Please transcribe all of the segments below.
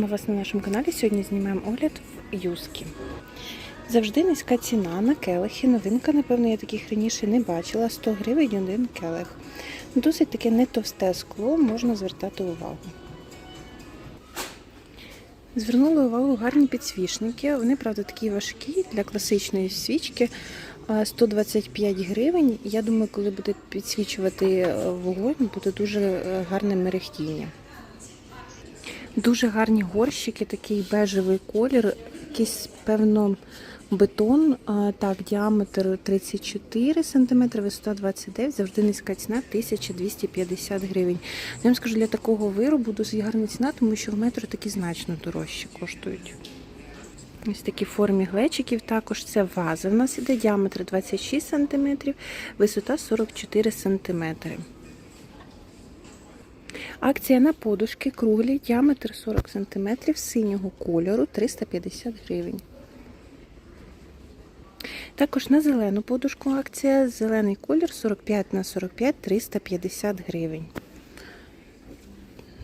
Ми вас на нашому каналі сьогодні знімаємо огляд в Юскі. Завжди низька ціна на келихи. Новинка, напевно, я таких раніше не бачила. 100 гривень один келих. Досить таке не товсте скло, можна звертати увагу. Звернули увагу гарні підсвічники. Вони, правда, такі важкі для класичної свічки. 125 гривень. Я думаю, коли буде підсвічувати е, вогонь, буде дуже е, гарне мерехтіння. Дуже гарні горщики, такий бежевий колір, якийсь, певно, бетон. Так, діаметр 34 см, висота 29 завжди низька ціна 1250 гривень. Я вам скажу, для такого виробу досить гарна ціна, тому що в метро такі значно дорожчі коштують. Ось такі формі глечиків також це ваза. У нас іде діаметр 26 см, висота 44 см. Акція на подушки круглі, діаметр 40 см синього кольору 350 гривень. Також на зелену подушку акція зелений колір 45 на 45 350 гривень.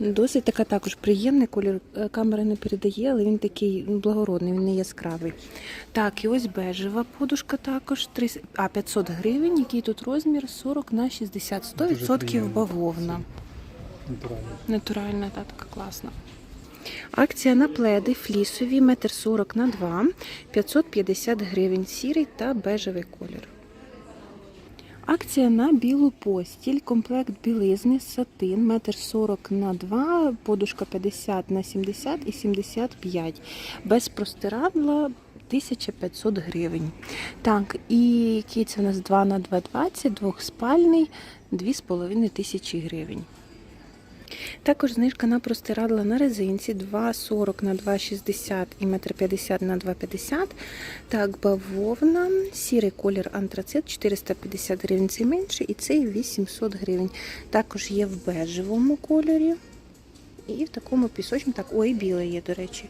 Досить така також приємний колір. е, Камера не передає, але він такий благородний, він не яскравий. Так, і ось бежева подушка також 3, а 500 гривень. Який тут розмір 40 на 60, 100% приємно. бавовна. Натурально. Натуральна, та така класна. Акція на пледи флісові 1,40 м на 2 550 гривень, сірий та бежевий колір. Акція на білу постіль, комплект білизни, сатин, 1,40 м на 2, подушка 50 на 70 і 75. Без простирадла 1500 гривень. Так, і який це у нас 2 на 2,20, двохспальний, 2500 гривень. Також знижка на простирадла на резинці 2,40 на 2,60 і 1,50 на 2,50. Так, бавовна, сірий колір антрацит 450 гривень, це менше, і цей 800 гривень. Також є в бежевому кольорі і в такому пісочному. Так, ой, білий є, до речі.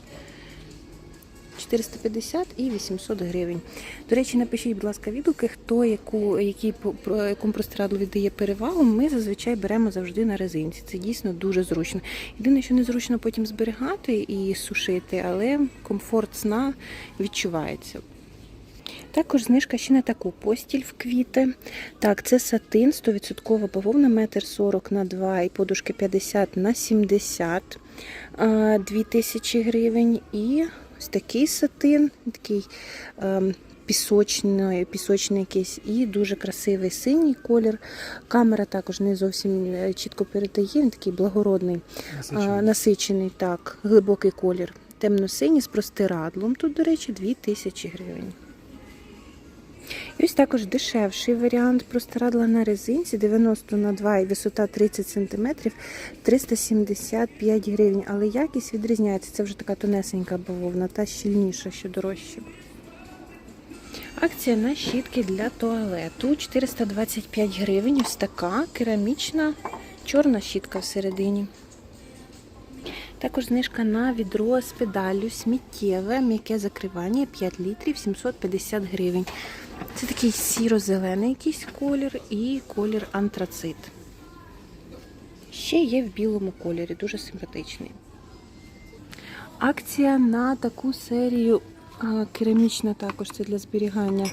450 і 800 гривень. До речі, напишіть, будь ласка, відгуки, хто яку, про якому простирадлу віддає перевагу. Ми зазвичай беремо завжди на резинці. Це дійсно дуже зручно. Єдине, що незручно потім зберігати і сушити, але комфорт сна відчувається. Також знижка ще на таку постіль в квіти. Так, це сатин, 100% бавовна, 1,40 на 2 і подушки 50 на 70, 2000 гривень. І ось такий сатин, такий ем, пісочний, пісочний якийсь і дуже красивий синій колір. Камера також не зовсім е, чітко передає, він такий благородний, а, Насичений. насичений, так, глибокий колір. Темно-синій з простирадлом. Тут, до речі, 2000 гривень. І ось також дешевший варіант простирадла на резинці 90 на 2 і висота 30 см 375 гривень. Але якість відрізняється. Це вже така тонесенька бавовна та щільніша, що дорожче. Акція на щітки для туалету 425 гривень. Ось така керамічна чорна щітка всередині. Також знижка на відро з педаллю сміттєве, м'яке закривання 5 літрів 750 гривень. Це такий сіро-зелений якийсь колір і колір антрацит. Ще є в білому кольорі, дуже симпатичний. Акція на таку серію керамічна також це для зберігання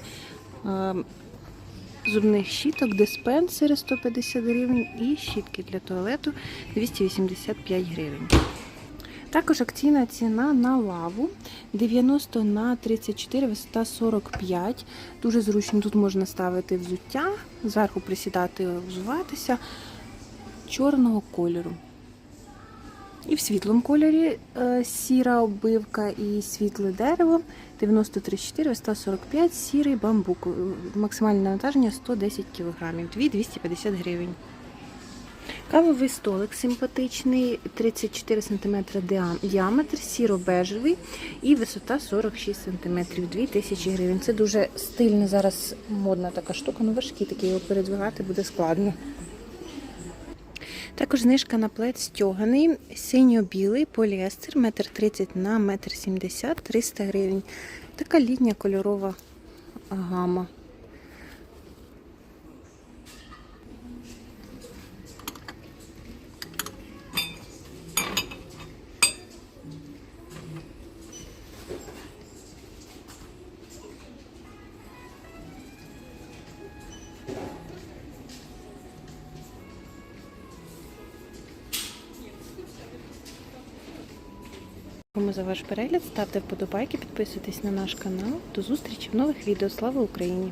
зубних щіток, диспенсери 150 гривень і щітки для туалету 285 гривень. Також акційна ціна на лаву 90 на 34, висота 45. Дуже зручно тут можна ставити взуття, зверху присідати, взуватися чорного кольору. І в світлому кольорі е, сіра оббивка і світле дерево 93,4, висота 45, сірий бамбук. Максимальне навантаження 110 кг, 250 гривень. Кавовий столик симпатичний, 34 см діаметр, сіро-бежевий і висота 46 см, 2000 гривень. Це дуже стильна зараз модна така штука, ну важкий такий його передвигати буде складно. Також знижка на плед стьоганий, синьо-білий, поліестер, 1,30 м на 1,70 м, 300 гривень. Така літня кольорова гама. Дякуємо за ваш перегляд. Ставте вподобайки, підписуйтесь на наш канал. До зустрічі в нових відео. Слава Україні!